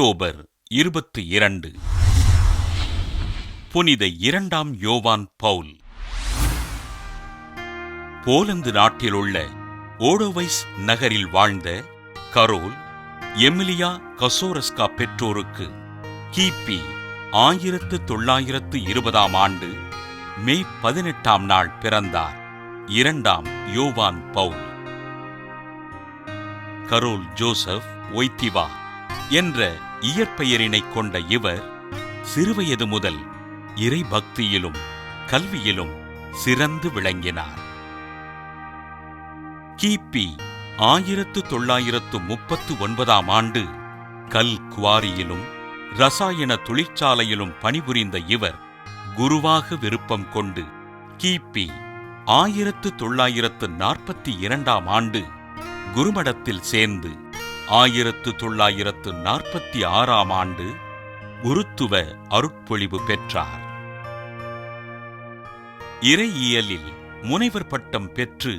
October இருபத்தி இரண்டு. புனித இரண்டாம் யோவான் பவுல். போலந்து நாட்டிலுள்ள ஓடோவைஸ் நகரில் வாழ்ந்த கரோல் எமிலியா கசோரஸ்கா பெற்றோருக்கு கிபி ஆயிரத்து தொள்ளாயிரத்து இருபதாம் ஆண்டு மே பதினெட்டாம் நாள் பிறந்தார் இரண்டாம் யோவான் பவுல். கரோல் ஜோசப் ஒய்திவா என்ற இயற்பெயரினை கொண்ட இவர் சிறுவயது முதல் இறை பக்தியிலும் கல்வியிலும் சிறந்து விளங்கினார். கிபி ஆயிரத்து தொள்ளாயிரத்து முப்பத்து ஒன்பதாம் ஆண்டு கல் குவாரியிலும் ரசாயன தொழிற்சாலையிலும் பணிபுரிந்த இவர் குருவாக விருப்பம் கொண்டு கிபி ஆயிரத்து தொள்ளாயிரத்து நாற்பத்தி இரண்டாம் ஆண்டு குருமடத்தில் சேர்ந்து ஆயிரத்து தொள்ளாயிரத்து நாற்பத்தி ஆறாம் ஆண்டு குருத்துவ அருட்பொழிவு பெற்றார். இறையியலில் முனைவர் பட்டம் பெற்று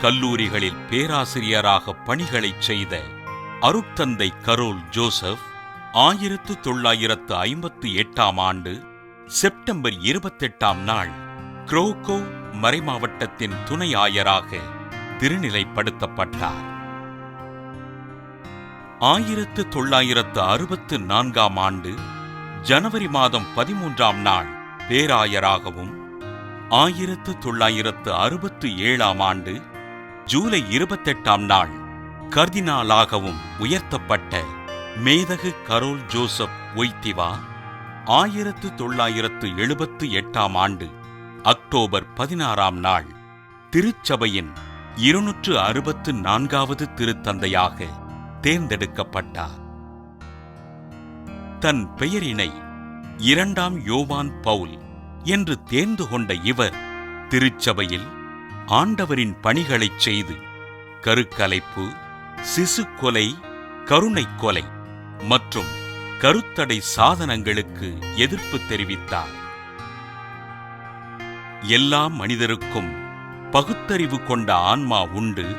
கல்லூரிகளில் பேராசிரியராக பணிகளைச் செய்த அருட்தந்தை கரோல் ஜோசப் ஆயிரத்து தொள்ளாயிரத்து ஐம்பத்து எட்டாம் ஆண்டு செப்டம்பர் இருபத்தெட்டாம் நாள் குரோகோ மறைமாவட்டத்தின் துணை ஆயராக திருநிலைப்படுத்தப்பட்டார். ஆயிரத்து தொள்ளாயிரத்து அறுபத்து நான்காம் ஆண்டு ஜனவரி மாதம் பதிமூன்றாம் நாள் பேராயராகவும் ஆயிரத்து தொள்ளாயிரத்து அறுபத்து ஏழாம் ஆண்டு ஜூலை இருபத்தெட்டாம் நாள் கர்தினாலாகவும் உயர்த்தப்பட்ட மேதகு கரோல் ஜோசப் ஒய்திவா ஆயிரத்து தொள்ளாயிரத்து எழுபத்து எட்டாம் ஆண்டு அக்டோபர் பதினாறாம் நாள் திருச்சபையின் இருநூற்று அறுபத்து நான்காவது திருத்தந்தையாக தேர்ந்தெடுக்கப்பட்டார். தன் பெயரினை இரண்டாம் யோவான் பவுல் என்று தேர்ந்து கொண்ட இவர் திருச்சபையில் ஆண்டவரின் பணிகளைச் செய்து கருக்கலைப்பு சிசு கொலை கருணைக் கொலை மற்றும் கருத்தடை சாதனங்களுக்கு எதிர்ப்பு தெரிவித்தார். எல்லா மனிதருக்கும் பகுத்தறிவு கொண்ட ஆன்மா உண்டு.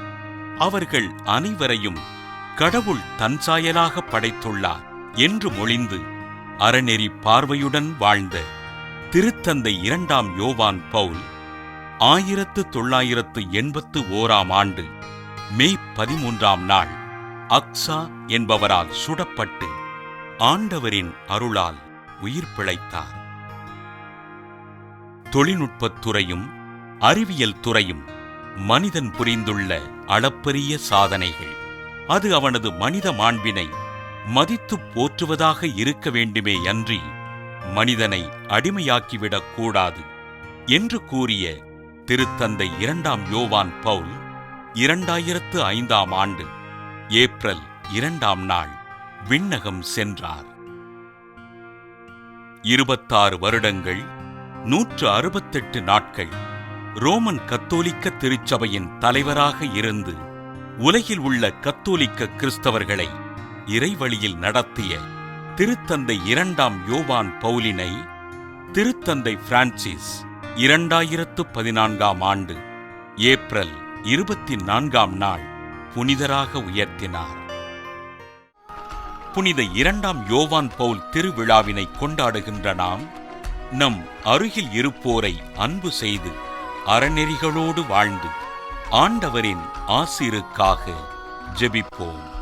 அவர்கள் அனைவரையும் கடவுள் தன் சாயலாக படைத்துள்ளார் என்று மொழிந்து அறநெறி பார்வையுடன் வாழ்ந்த திருத்தந்தை இரண்டாம் யோவான் பவுல் ஆயிரத்து தொள்ளாயிரத்து எண்பத்து ஓராம் ஆண்டு மே பதிமூன்றாம் நாள். அக்ஸா என்பவரால் சுடப்பட்டு ஆண்டவரின் அருளால் உயிர் பிழைத்தார். தொழில்நுட்பத் துறையும் அறிவியல் துறையும் மனிதன் புரிந்துள்ள அளப்பரிய சாதனைகள். அது அவனது மனித மாண்பினை மதித்துப் போற்றுவதாக இருக்க வேண்டுமே அன்றி மனிதனை அடிமையாக்கிவிடக் கூடாது என்று கூறிய திருத்தந்தை இரண்டாம் யோவான் பவுல் இரண்டாயிரத்து ஐந்தாம் ஆண்டு ஏப்ரல் இரண்டாம் நாள் விண்ணகம் சென்றார். இருபத்தாறு வருடங்கள் நூற்று அறுபத்தெட்டு நாட்கள் ரோமன் கத்தோலிக்க திருச்சபையின் தலைவராக இருந்து உலகில் உள்ள கத்தோலிக்க கிறிஸ்தவர்களை இறைவழியில் நடத்திய திருத்தந்தை இரண்டாம் யோவான் பவுலினை திருத்தந்தை பிரான்சிஸ் இரண்டாயிரத்து பதினான்காம் ஆண்டு ஏப்ரல் இருபத்தி நான்காம் நாள் புனிதராக உயர்த்தினார். புனித இரண்டாம் யோவான் பவுல் திருவிழாவினை கொண்டாடுகின்ற நாம் நம் அருகில் இருப்போரை அன்பு செய்து அறநெறிகளோடு வாழ்ந்து ஆண்டவரின் ஆசிருக்காக ஜெபிப்போம்.